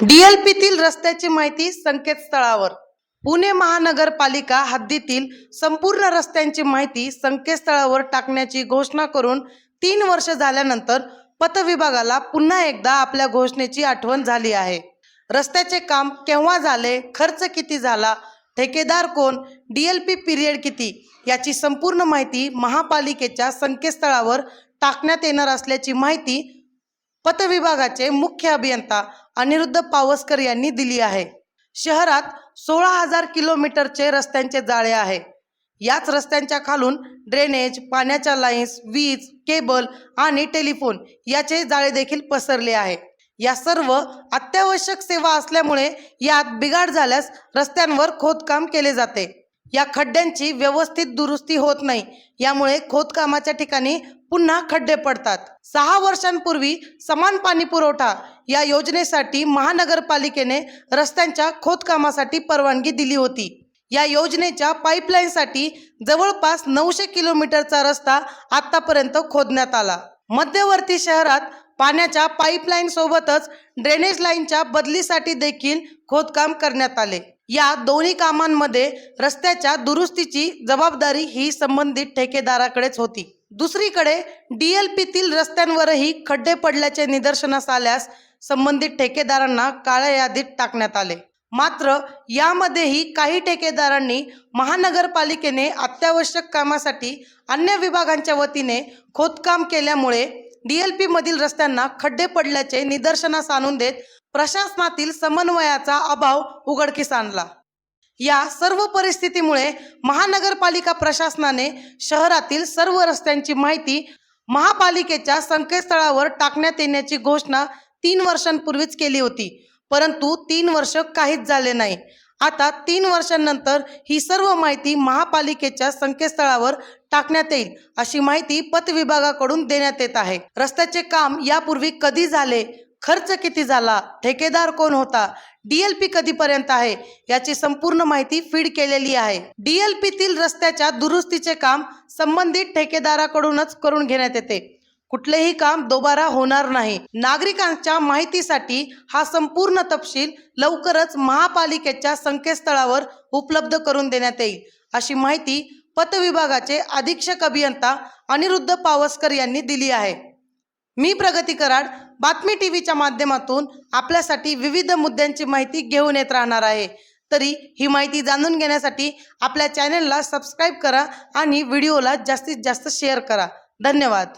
डीएलपीतील रस्त्याची माहिती संकेतस्थळावर. पुणे महानगरपालिका हद्दीतील संपूर्ण रस्त्यांची माहिती संकेतस्थळावर टाकण्याची घोषणा करून तीन वर्ष झाल्यानंतर पथविभागाला पुन्हा एकदा आपल्या घोषणेची आठवण झाली आहे. रस्त्याचे काम केव्हा झाले खर्च किती झाला ठेकेदार कोण डीएलपी पिरियड किती याची संपूर्ण माहिती महापालिकेच्या संकेतस्थळावर टाकण्यात येणार असल्याची माहिती पथविभागाचे मुख्य अभियंता अनिरुद्ध पावसकर यांनी दिली आहे. शहरात सोळा हजार किलोमीटरचे रस्त्यांचे जाळे आहे. याच रस्त्यांच्या खालून ड्रेनेज पाण्याच्या लाईन्स वीज केबल आणि टेलिफोन याचे जाळे देखील पसरले आहे. या सर्व अत्यावश्यक सेवा असल्यामुळे यात बिघाड झाल्यास रस्त्यांवर खोदकाम केले जाते. या खड्ड्यांची व्यवस्थित दुरुस्ती होत नाही. यामुळे खोदकामाच्या ठिकाणी पुन्हा खड्डे पडतात. सहा वर्षांपूर्वी समान पाणी पुरवठा या योजनेसाठी महानगरपालिकेने रस्त्यांच्या खोदकामासाठी परवानगी दिली होती. या योजनेच्या पाईपलाईनसाठी जवळपास नऊशे किलोमीटरचा रस्ता आतापर्यंत खोदण्यात आला. मध्यवर्ती शहरात पाण्याच्या पाईपलाईन सोबतच ड्रेनेज लाईनच्या बदलीसाठी देखील खोदकाम करण्यात आले. या दोन्ही कामांमध्ये रस्त्याच्या दुरुस्तीची जबाबदारी ही संबंधित ठेकेदाराकडेच होती. दुसरीकडे डी एल पीतील रस्त्यांवरही खड्डे पडल्याचे निदर्शनास आल्यास संबंधित ठेकेदारांना काळ्या यादीत टाकण्यात आले. मात्र यामध्येही काही ठेकेदारांनी महानगरपालिकेने अत्यावश्यक कामासाठी अन्य विभागांच्या वतीने खोदकाम केल्यामुळे डीएलपी मधील रस्त्यांना खड्डे पडल्याचे निदर्शनास आणून देत प्रशासनातील समन्वयाचा अभाव उघडकीस आणला. या सर्व परिस्थितीमुळे महानगरपालिका प्रशासनाने शहरातील सर्व रस्त्यांची माहिती महापालिकेच्या संकेतस्थळावर टाकण्यात येण्याची घोषणा तीन वर्षांपूर्वीच केली होती. परंतु तीन वर्ष काहीच झाले नाही. आता तीन वर्षांनंतर ही सर्व माहिती महापालिकेच्या संकेतस्थळावर टाकण्यात येईल अशी माहिती पथ विभागाकडून देण्यात येत आहे. रस्त्याचे काम यापूर्वी कधी झाले? खर्च किती झाला? ठेकेदार कोण होता? डीएलपी कधीपर्यंत आहे? याची संपूर्ण माहिती फीड केलेली आहे. डीएलपीतील रस्त्याच्या दुरुस्तीचे काम संबंधित ठेकेदाराकडूनच करून घेण्यात येते. कुठलेही काम दोबारा होणार नाही. नागरिकांच्या माहितीसाठी हा संपूर्ण तपशील लवकरच महापालिकेच्या संकेतस्थळावर उपलब्ध करून देण्यात येईल. अशी माहिती पतविभागाचे अधीक्षक अभियंता अनिरुद्ध पावसकर यांनी दिली आहे. मी प्रगती कराड बातमी टी व्हीच्या माध्यमातून आपल्यासाठी विविध मुद्द्यांची माहिती घेऊन येत राहणार आहे. तरी ही माहिती जाणून घेण्यासाठी आपल्या चॅनलला सबस्क्राईब करा आणि व्हिडिओला जास्तीत जास्त शेअर करा. धन्यवाद.